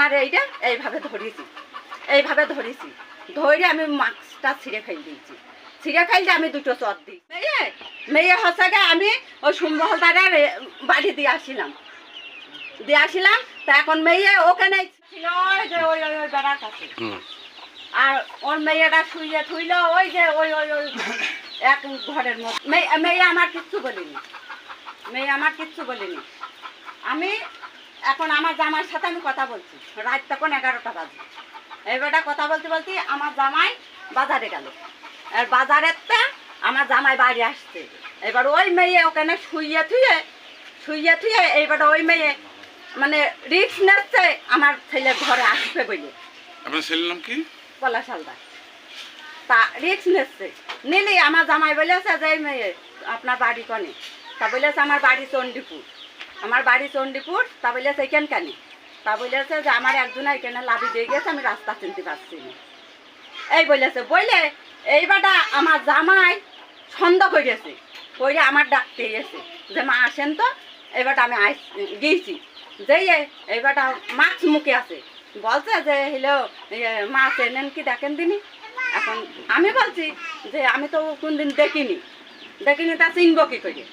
রুনার এইটা এইভাবে ধরেছি। এইভাবে ধরেছি। ধরে আমি মাস্কটা ছিঁড়ে ফেল দিয়েছি। ছিঁড়ে ফেলতে আমি দুটো চট দিই। মেয়ে মেয়ে হচ্ছে আমি ওই সুম্বহলদারের বাড়ি দিয়ে আসিলাম। দিয়ে আসিলাম তা এখন মেয়ে ওখানে ছিল ওই যে ওই ওই ওই বেড়ার কাছে। আর ওর মেয়েটা শুয়ে থুইল ওই যে ওই ওই ওই এক ঘরের মধ্যে মেয়ে আমার কিচ্ছু বলিনি। মেয়ে আমার কিচ্ছু বলিনি। আমি এখন আমার জামাইয়ের সাথে আমি কথা বলছি। রাত তখন এগারোটা বাজে। এবারটা কথা বলতে বলতে আমার জামাই বাজারে গেল। আর বাজারের আমার জামাই বাড়ি আসছে। এবার ওই মেয়ে ওখানে শুইয়ে থুয়ে শুইয়ে থুয়ে এইবার ওই মেয়ে মানে রিক্স নিচ্ছে আমার ছেলে ঘরে আসবে বলে। আপনার ছেলের নাম কি? পলাশ হালদার তা রিক্স নিচ্ছে। নিলি আমার জামাই বলেছে যে মেয়ে আপনার বাড়ি কনে? তা বলেছে আমার বাড়ি চণ্ডীপুর। আমার বাড়ি চণ্ডীপুর, তা বলেছে এখান কেন তা বলেছে যে আমার একজন এখানে লাভি দিয়ে গেছে, আমি রাস্তা চিনতে পারছি না। এই বলেছে বইলে এইবারটা আমার জামাই সন্দেহ করেছে কইরে আমার ডাকতে গেছে যে মা আসেন তো এবারটা আমি গিয়েছি যেই এইবারটা মাছ মুখে আছে, বলছে যে হলো মাছ এনেন কি দেখেন দিনি এখন আমি বলছি যে, আমি তো কোনদিন দেখিনি। দেখিনি তা চিনবো কি করে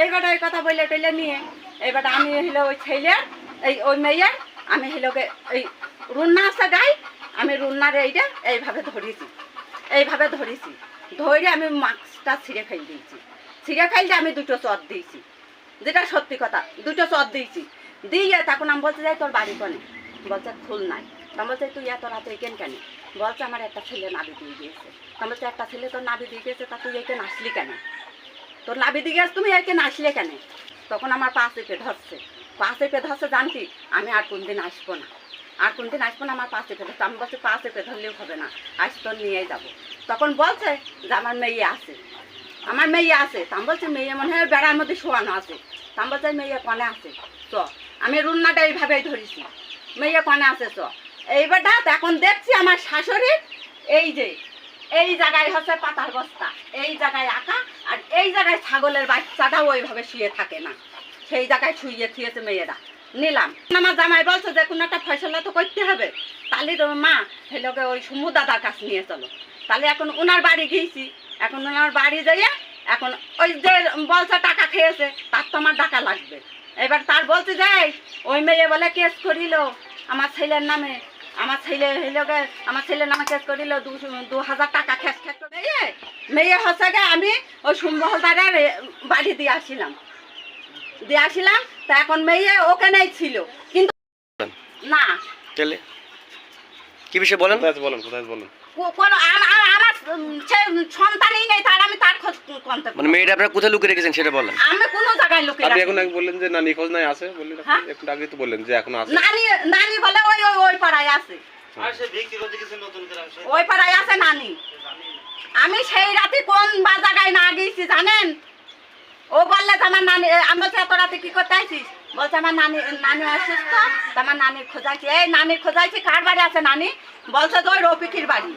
এইবারটা এই কথা বলে টইলে নিয়ে এইবারটা আমি হলো ওই ছেলে, এই ওই মেয়ের, আমি হলোকে এই রুন্না আছে গাই, আমি রুন্নার এইটা এইভাবে ধরেছি এইভাবে ধরেছি। ধরে আমি মাস্কটা ছিঁড়ে ফেল দিয়েছি। ছিঁড়ে ফেলতে আমি দুটো চট দিয়েছি। যেটা সত্যি কথা, দুটো চট দিয়েছি। দিয়ে তখন আমি বলতে যাই তোর বাড়ি কনে? বলছে, খুল নাই। তা বলছে, তুই এত রাতে এখান কেন? বলছে, আমার একটা ছেলে নাবি দিয়ে গিয়েছে। তা বলছে, একটা ছেলে তোর নাবি দিয়ে গিয়েছে, তা তুই এখানে আসলি কেন? তোর নাবি দিয়ে গেছে তুমি এখানে আসলে কেন? তখন আমার পা চেপে ধরছে। পা চেপে ধরছে জানতি, আমি আর কোনদিন আসব না। আর কোনদিন আসব না, আমার পা চেপে ধরছে। আমি বলছি, পা চেপে ধরলেও হবে না। আজ তোর নিয়েই যাব। তখন বলছে যে, আমার মেয়ে আছে। আমার মেয়ে আছে। তা আমি বলছি, মেয়ে মনে হয় বেড়ার মধ্যে শোয়ানো আছে। তা আমি বলছি, মেয়ে কনে আছে? চ। আমি রুন্নাটা এইভাবেই ধরেছি। মেয়ে কনে আছে, চ। এইবারটা এখন দেখছি আমার শাশুড়ি, এই যে এই জায়গায় হচ্ছে পাতার বস্তা, এই জায়গায় আঁকা, আর এই জায়গায় ছাগলের বাচ্চাটাও ওইভাবে শুয়ে থাকে না। সেই জায়গায় শুয়ে থুয়েছে মেয়েরা। নিলাম। আমার জামাই বলছে যে, কোনো একটা ফয়সলা তো করতে হবে। তাহলে তো মা হেলোকে ওই সুমু দাদার কাছে নিয়ে চলো। তাহলে এখন ওনার বাড়ি গিয়েছি। এখন ওনার বাড়ি যাইয়া এখন ওই যে বলছে টাকা খেয়েছে, তার তো আমার টাকা লাগবে। এবার তার বলতে যাই ওই মেয়ে বলে কেস করিল। আমার ছেলের নামে আমার ছেলে হইলগে আমার নামে কেস করিল দু দু হাজার টাকা খেস খেস মেয়ে মেয়ে হচ্ছে গে আমি ওই সুম্বহলদারের বাড়ি দিয়ে আসিলাম। দিয়ে আসিলাম তা এখন মেয়ে ওখানেই ছিল। কিন্তু না। চলে কি বিষয়ে বলেন? কোথায় বলেন কোথায় বলেন? কো- কোনো আম- আম- আমার সে সন্তানই নেই তার আমি তার খোঁজ করতে মানে মেয়েটা আপনার কোথায় লুকিয়ে রেখেছেন সেটা বলেন। আমি কোনো জায়গায় লুকিয়ে আপনি এখন বললেন যে না নিখোঁজ নাই আছে বললেন হ্যাঁ? একটু আগে তো বললেন যে এখন আছে। নানি নানি বলে ওই ওই ওই পাড়ায় আছে। ওই পাড়ায় আছে নানি। আমি সেই রাতে কোন বা জায়গায় না গিয়েছি জানেন? ও বললে আমার নানি আমি বলছি এত রাতে কি করতে আইছিস? বলছে আমার নানি নানি অসুস্থ তা আমার নানির খোঁজাইছি। এই নানির খোঁজাইছি কার বাড়ি আছে নানি? বলছে তো ওই রফিকির বাড়ি।